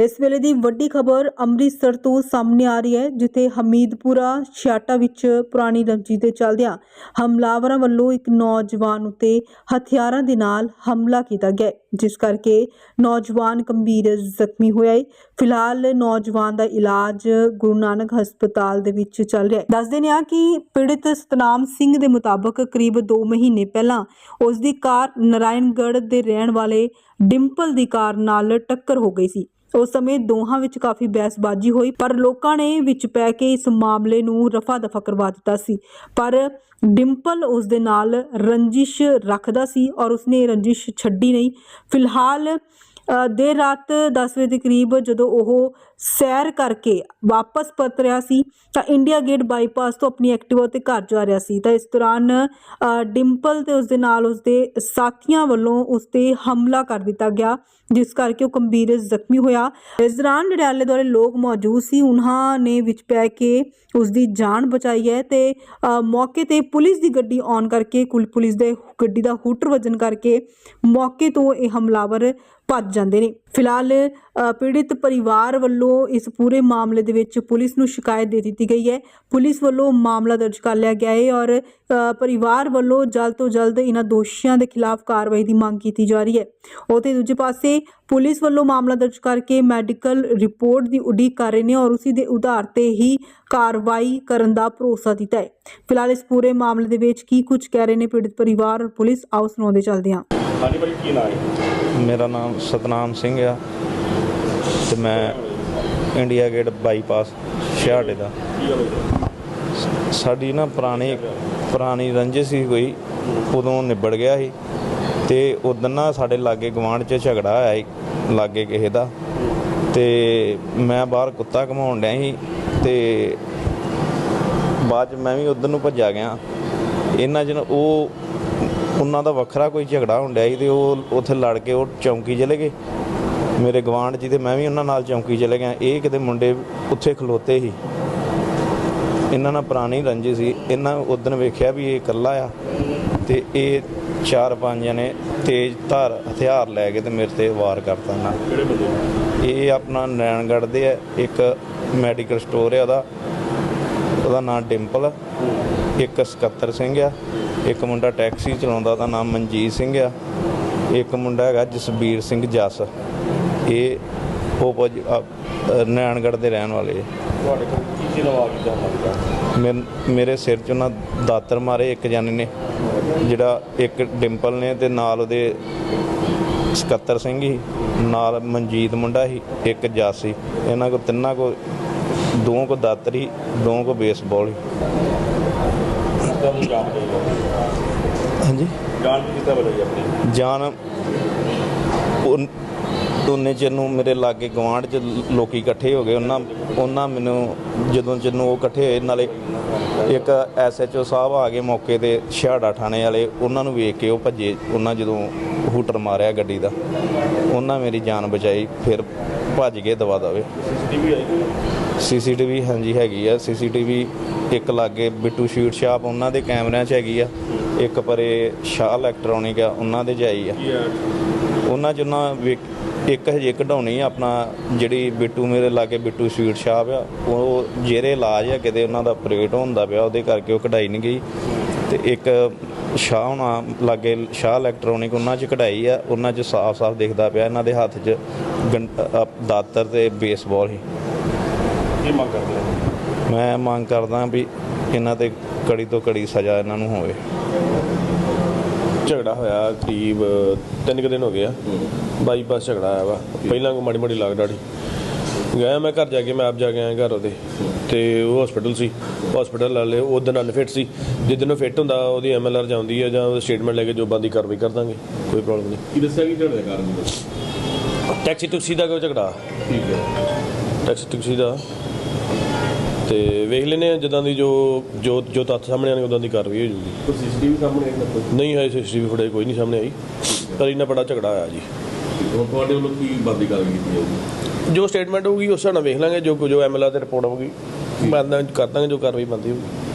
ਇਸ ਵੇਲੇ ਦੀ ਵੱਡੀ ਖਬਰ ਅੰਮ੍ਰਿਤਸਰ ਤੋਂ ਸਾਹਮਣੇ ਆ ਰਹੀ ਹੈ, ਜਿੱਥੇ ਹਮੀਦਪੁਰਾ, ਛਿਆਟਾ ਵਿੱਚ ਪੁਰਾਣੀ ਰੰਜੀ ਦੇ ਚੱਲਦਿਆਂ ਹਮਲਾਵਰਾਂ ਵੱਲੋਂ ਇੱਕ ਨੌਜਵਾਨ ਉੱਤੇ ਹਥਿਆਰਾਂ ਦੇ ਨਾਲ ਹਮਲਾ ਕੀਤਾ ਗਿਆ ਜਿਸ ਕਰਕੇ ਨੌਜਵਾਨ ਗੰਭੀਰ ਜ਼ਖਮੀ ਹੋਇਆ ਹੈ। ਫਿਲਹਾਲ ਨੌਜਵਾਨ ਦਾ ਇਲਾਜ ਗੁਰੂ ਨਾਨਕ ਹਸਪਤਾਲ ਦੇ ਵਿੱਚ ਚੱਲ ਰਿਹਾ ਹੈ। ਦੱਸਦੇ ਨੇ ਆ ਕਿ ਪੀੜਿਤ ਸਤਨਾਮ ਸਿੰਘ ਦੇ ਮੁਤਾਬਕ ਕਰੀਬ 2 ਮਹੀਨੇ ਪਹਿਲਾਂ ਉਸ ਦੀ ਕਾਰ ਨਰਾਇਣਗੜ੍ਹ ਦੇ ਰਹਿਣ ਵਾਲੇ ਡਿੰਪਲ ਦੀ ਕਾਰ ਨਾਲ ਟੱਕਰ ਹੋ ਗਈ ਸੀ। ਉਸ ਸਮੇਂ ਦੋਹਾਂ ਵਿੱਚ ਕਾਫੀ ਬਹਿਸਬਾਜ਼ੀ ਹੋਈ, ਪਰ ਲੋਕਾਂ ਨੇ ਵਿੱਚ ਪੈ ਕੇ ਇਸ ਮਾਮਲੇ ਨੂੰ ਰਫਾ ਦਫਾ ਕਰਵਾ ਦਿੱਤਾ ਸੀ। ਪਰ ਡਿੰਪਲ ਉਸ ਦੇ ਨਾਲ ਰੰਜਿਸ਼ ਰੱਖਦਾ ਸੀ ਔਰ ਉਸਨੇ ਰੰਜਿਸ਼ ਛੱਡੀ ਨਹੀਂ। ਫਿਲਹਾਲ ਦੇਰ ਰਾਤ 10 ਵਜੇ ਦੇ ਕਰੀਬ ਜਦੋਂ ਉਹ ਸੈਰ ਕਰਕੇ ਵਾਪਸ ਪਰਤ ਰਿਹਾ ਸੀ, ਤਾਂ ਇੰਡੀਆ ਗੇਟ ਬਾਈਪਾਸ ਤੋਂ ਆਪਣੀ ਐਕਟਿਵਾ ਤੇ ਘਰ ਜਾ ਰਿਹਾ ਸੀ। ਤਾਂ ਇਸ ਦੌਰਾਨ ਡਿੰਪਲ ਤੇ ਉਸ ਦੇ ਨਾਲ ਉਸ ਦੇ ਸਾਥੀਆਂ ਵੱਲੋਂ ਉਸ ਤੇ ਹਮਲਾ ਕਰ ਦਿੱਤਾ ਗਿਆ, ਜਿਸ ਕਰਕੇ ਉਹ ਗੰਭੀਰ ਜ਼ਖਮੀ ਹੋਇਆ। ਇਸ ਦੌਰਾਨ ਜਿਹੜੇ ਆਲੇ ਦੁਆਲੇ ਲੋਕ ਮੌਜੂਦ ਸੀ। ਉਹਨਾਂ ਨੇ ਵਿੱਚ ਪੈ ਕੇ ਉਸ ਦੀ ਜਾਨ ਬਚਾਈ ਹੈ ਤੇ ਮੌਕੇ ਤੇ ਪੁਲਿਸ ਦੀ ਗੱਡੀ ਆਨ ਕਰਕੇ ਕੁਲ ਪੁਲਿਸ ਦੇ ਗੱਡੀ ਦਾ ਹੂਟਰ ਵੱਜਣ ਕਰਕੇ ਮੌਕੇ ਤੋਂ ਇਹ ਹਮਲਾਵਰ ਭੱਜ ਜਾਂਦੇ ਨੇ। ਫਿਲਹਾਲ ਅ, ਪੀੜਿਤ ਪਰਿਵਾਰ ਵੱਲੋਂ ਇਸ ਪੂਰੇ ਮਾਮਲੇ ਦੇ ਵਿੱਚ ਪੁਲਿਸ ਨੂੰ ਸ਼ਿਕਾਇਤ ਦੇ ਦਿੱਤੀ ਗਈ ਹੈ। ਪੁਲਿਸ ਵੱਲੋਂ ਮਾਮਲਾ ਦਰਜ ਕਰ ਲਿਆ ਗਿਆ ਹੈ ਔਰ ਪਰਿਵਾਰ ਵੱਲੋਂ ਜਲਦ ਤੋਂ ਜਲਦ ਇਹਨਾਂ ਦੋਸ਼ੀਆਂ ਦੇ ਖਿਲਾਫ ਕਾਰਵਾਈ ਦੀ ਮੰਗ ਕੀਤੀ ਜਾ ਰਹੀ ਹੈ। ਉਤੇ ਦੂਜੇ ਪਾਸੇ ਪੁਲਿਸ ਵੱਲੋਂ ਮਾਮਲਾ ਦਰਜ ਕਰਕੇ ਮੈਡੀਕਲ ਰਿਪੋਰਟ ਦੀ ਉਡੀਕ ਕਰ ਰਹੇ ਨੇ ਔਰ ਉਸੇ ਦੇ ਉਧਾਰ ਤੇ ਹੀ ਕਾਰਵਾਈ ਕਰਨ ਦਾ ਭਰੋਸਾ ਦਿੱਤਾ ਹੈ। ਫਿਲਹਾਲ ਇਸ ਪੂਰੇ ਮਾਮਲੇ ਦੇ ਵਿੱਚ ਕੀ ਕੁਝ ਕਹਿ ਰਹੇ ਨੇ ਪੀੜਿਤ ਪਰਿਵਾਰ ਪੁਲਿਸ ਆਓ ਸੁਣਾਉਂਦੇ ਚੱਲਦੇ ਹਾਂ। ਹਾਂਜੀ ਭਾਈ ਕੀ ਨਾਮ ਹੈ? ਮੇਰਾ ਨਾਮ ਸਤਨਾਮ ਸਿੰਘ ਆ ਤੇ ਮੈਂ ਇੰਡੀਆ ਗੇਟ ਬਾਈਪਾਸ ਛਿਆਟੇ ਦਾ। ਸਾਡੀ ਨਾ ਪੁਰਾਣੀ ਪੁਰਾਣੀ ਰੰਜਿਸ਼ ਸੀ ਕੋਈ ਉਦੋਂ ਨਿਬੜ ਗਿਆ ਸੀ ਤੇ ਉਦੋਂ ਨਾ ਸਾਡੇ ਲਾਗੇ ਗਵਾਂਢ 'ਚ ਝਗੜਾ ਆਇਆ ਸੀ ਲਾਗੇ ਕਿਸੇ ਦਾ। ਤੇ ਮੈਂ ਬਾਹਰ ਕੁੱਤਾ ਘਮਾਉਣ ਡਿਆ ਸੀ ਤੇ ਬਾਅਦ 'ਚ ਮੈਂ ਵੀ ਉਧਰ ਨੂੰ ਭੱਜਾ ਗਿਆ। ਇਹਨਾਂ ਜਨ ਉਹ ਉਹਨਾਂ ਦਾ ਵੱਖਰਾ ਕੋਈ ਝਗੜਾ ਹੁੰਦਿਆ ਸੀ ਤੇ ਉਹ ਉੱਥੇ ਲੜ ਕੇ ਉਹ ਚੌਂਕੀ ਚਲੇ ਗਏ। ਮੇਰੇ ਗਵਾਂਢ ਜੀ ਤੇ ਮੈਂ ਵੀ ਉਹਨਾਂ ਨਾਲ ਚੌਂਕੀ ਚਲੇ ਗਿਆ। ਇਹ ਕਿਤੇ ਮੁੰਡੇ ਉੱਥੇ ਖਲੋਤੇ ਸੀ। ਇਹਨਾਂ ਨਾਲ ਪੁਰਾਣੀ ਰੰਜੀ ਸੀ। ਇਹਨਾਂ ਉਦੋਂ ਵੇਖਿਆ ਵੀ ਇਹ ਇਕੱਲਾ ਆ ਤੇ ਇਹ ਚਾਰ ਪੰਜ ਜਣੇ ਤੇਜ਼ ਧਾਰ ਹਥਿਆਰ ਲੈ ਕੇ ਤੇ ਮੇਰੇ ਤੇ ਵਾਰ ਕਰਤਾ ਬੰਦੇ? ਇਹ ਆਪਣਾ ਨੈਣਗੜ੍ਹ ਦੇ ਆ। ਇੱਕ ਮੈਡੀਕਲ ਸਟੋਰ ਆ ਉਹਦਾ। ਉਹਦਾ ਨਾਮ ਡਿੰਪਲ ਆ। ਇੱਕ ਸਕੱਤਰ ਸਿੰਘ ਆ। ਇੱਕ ਮੁੰਡਾ ਟੈਕਸੀ ਚਲਾਉਂਦਾ ਉਹਦਾ ਨਾਮ ਮਨਜੀਤ ਸਿੰਘ ਆ। ਇੱਕ ਮੁੰਡਾ ਹੈਗਾ ਜਸਬੀਰ ਸਿੰਘ ਜੱਸ। ਇਹ ਉਹ ਨੈਣਗੜ੍ਹ ਦੇ ਰਹਿਣ ਵਾਲੇ ਆ। ਤੁਹਾਡੇ ਕੋਲ ਕੀ ਕੀ ਨਵਾਂ ਕੀਤਾ ਹੁੰਦਾ ਮੇਰ- ਮੇਰੇ ਸਿਰ 'ਚ ਉਹਨਾਂ ਦਾਤਰ ਮਾਰੇ ਇੱਕ ਜਾਨੇ ਨੇ ਜਿਹੜਾ ਇੱਕ ਡਿੰਪਲ ਨੇ ਤੇ ਨਾਲ ਉਹਦੇ ਸਕੱਤਰ ਸਿੰਘ ਸੀ ਨਾਲ ਮਨਜੀਤ ਮੁੰਡਾ ਸੀ ਇੱਕ ਜੱਸ ਸੀ ਇਹਨਾਂ ਕੋ ਤਿੰਨਾਂ ਕੋ ਦੋ ਕੋ ਦਾਤਰ ਦੋ ਕੋ ਬੇਸਬਾਲ ਤੁਹਾਨੂੰ ਜਾਣ ਚਾਹੀਦਾ ਹਾਂਜੀ ਜਾਣ ਬਦਲ ਆਪਣੀ? ਜਾਨ ਉਹਨੇ ਚਿਰ ਨੂੰ ਮੇਰੇ ਲਾਗੇ ਗਵਾਂਢ ਚ ਲੋਕੀ ਇਕੱਠੇ ਹੋ ਗਏ। ਉਹਨਾਂ ਉਹਨਾਂ ਮੈਨੂੰ ਜਦੋਂ ਚਿਰ ਨੂੰ ਉਹ ਇਕੱਠੇ ਹੋਏ ਨਾਲੇ ਇੱਕ ਐਸਐਚਓ ਸਾਹਿਬ ਆ ਗਏ ਮੌਕੇ ਤੇ ਛਿਆੜਾ ਥਾਣੇ ਵਾਲੇ ਉਹਨਾਂ ਨੂੰ ਵੇਖ ਕੇ ਉਹ ਭੱਜੇ। ਉਹਨਾਂ ਜਦੋਂ ਹੂਟਰ ਮਾਰਿਆ ਗੱਡੀ ਦਾ ਉਹਨਾਂ ਮੇਰੀ ਜਾਨ ਬਚਾਈ। ਫਿਰ ਭੱਜ ਗਏ ਦਵਾ ਦਵੇ। ਸੀਸੀਟੀਵੀ ਆਈ ਕੋਈ? ਸੀਸੀਟੀਵੀ ਹਾਂਜੀ ਹੈਗੀ ਆ। ਸੀਸੀਟੀਵੀ ਇੱਕ ਲਾਗੇ ਬਿੱਟੂ ਸ਼ੀਟ ਸ਼ਾਪ ਉਹਨਾਂ ਦੇ ਕੈਮਰਿਆਂ 'ਚ ਹੈਗੀ ਆ। ਇੱਕ ਪਰੇ ਸ਼ਾਹ ਇਲੈਕਟ੍ਰੋਨਿਕ ਆ ਉਹਨਾਂ ਦੇ ਆਈ ਆ। ਕੀ ਉਹਨਾਂ 'ਚ ਉਹਨਾਂ ਇੱਕ ਹਜੇ ਕਢਾਉਣੀ ਆ ਆਪਣਾ ਜਿਹੜੀ ਬਿੱਟੂ ਮੇਰੇ ਲਾਗੇ ਬਿੱਟੂ ਸਵੀਟ ਸ਼ਾਪ ਆ ਉਹ ਜਿਹੜੇ ਇਲਾਜ ਆ ਕਿਤੇ ਉਹਨਾਂ ਦਾ ਆਪਰੇਟ ਹੁੰਦਾ ਪਿਆ ਉਹਦੇ ਕਰਕੇ ਉਹ ਕਢਾਈ ਨਹੀਂ ਗਈ। ਤੇ ਇੱਕ ਸ਼ਾਹ ਹੋਣਾ ਲਾਗੇ ਸ਼ਾਹ ਇਲੈਕਟ੍ਰੋਨਿਕ ਉਹਨਾਂ 'ਚ ਕਢਾਈ ਆ ਉਹਨਾਂ 'ਚ ਸਾਫ਼-ਸਾਫ਼ ਦਿਖਦਾ ਪਿਆ ਇਹਨਾਂ ਦੇ ਹੱਥ 'ਚ ਦਾਤਰ ਤੇ ਬੇਸਬਾਲ ਸੀ ਕੀ ਮੰਗ ਕਰਦੇ ਹੋ? ਮੈਂ ਮੰਗ ਕਰਦਾ ਵੀ ਇਹਨਾਂ ਤੇ ਕੜੀ ਤੋਂ ਕੜੀ ਸਜ਼ਾ ਇਹਨਾਂ ਨੂੰ ਹੋਵੇ। ਝਗੜਾ ਹੋਇਆ ਕਰੀਬ ਤਿੰਨ ਕੁ ਦਿਨ ਹੋ ਗਏ ਆ। ਬਾਈਪਾਸ ਝਗੜਾ ਆਇਆ ਵਾ। ਪਹਿਲਾਂ ਕੋ ਮਾੜੀ ਮਾੜੀ ਲਾਗ ਡਾੜੀ ਗਿਆ ਮੈਂ ਘਰ ਜਾ ਕੇ ਮੈਂ ਆਪ ਜਾ ਕੇ ਆਇਆ ਘਰ ਉਹਦੇ। ਤੇ ਉਹ ਹਸਪੀਟਲ ਸੀ। ਹਸਪੀਟਲ ਵਾਲੇ ਉਹ ਦਿਨ ਅਨਫਿਟ ਸੀ। ਜਿੱਦਨ ਉਹ ਫਿੱਟ ਹੁੰਦਾ ਉਹਦੀ ਐਮਐਲਆਰ ਜਾਂਦੀ ਹੈ ਜਾਂ ਉਹਦਾ ਸਟੇਟਮੈਂਟ ਲੈ ਕੇ ਜੋ ਬੰਦੀ ਕਾਰਵਾਈ ਕਰ ਦਾਂਗੇ ਕੋਈ ਪ੍ਰੋਬਲਮ ਨਹੀਂ। ਕੀ ਦੱਸਿਆ ਕਿ ਝਗੜੇ ਦਾ ਕਾਰਨ ਟੈਕਸੀ ਟੁਕਸੀ ਦਾ ਕੋਈ ਝਗੜਾ? ਠੀਕ ਹੈ। ਟੈਕਸੀ ਟੁਕਸੀ ਦਾ। ਤੇ ਵੇਖ ਲੈਨੇ ਆ ਜਿੱਦਾਂ ਦੀ ਜੋ ਜੋ ਜੋ ਤੱਥ ਸਾਹਮਣੇ ਆਣਗੇ ਉਦਾਂ ਦੀ ਕਾਰਵਾਈ ਹੋ ਜੂਗੀ। ਕੋਈ ਸੀਸੀਟੀਵੀ ਸਾਹਮਣੇ ਆਈ ਨਹੀਂ ਹੈ ਸੀਸੀਟੀਵੀ ਫੁਟੇਜ ਕੋਈ ਨਹੀਂ ਸਾਹਮਣੇ ਆਈ। ਪਰ ਇੰਨਾ ਬੜਾ ਝਗੜਾ ਆਇਆ ਜੀ। ਤੁਹਾਡੇ ਵੱਲੋਂ ਕੀ ਬੰਦੀ ਕਾਰਵਾਈ ਕੀਤੀ ਜਾਊਗੀ? ਜੋ ਸਟੇਟਮੈਂਟ ਹੋਊਗੀ, ਉਸ ਹਿਸਾਬ ਨਾਲ ਵੇਖ ਲਾਂਗੇ, ਜੋ ਜੋ ਐਮਐਲਆਰ ਤੇ ਰਿਪੋਰਟ ਹੋਊਗੀ। ਮੈਂ ਕਰ ਦਾਂਗੇ ਜੋ ਕਾਰਵਾਈ ਬਣਦੀ ਹੋਊਗੀ।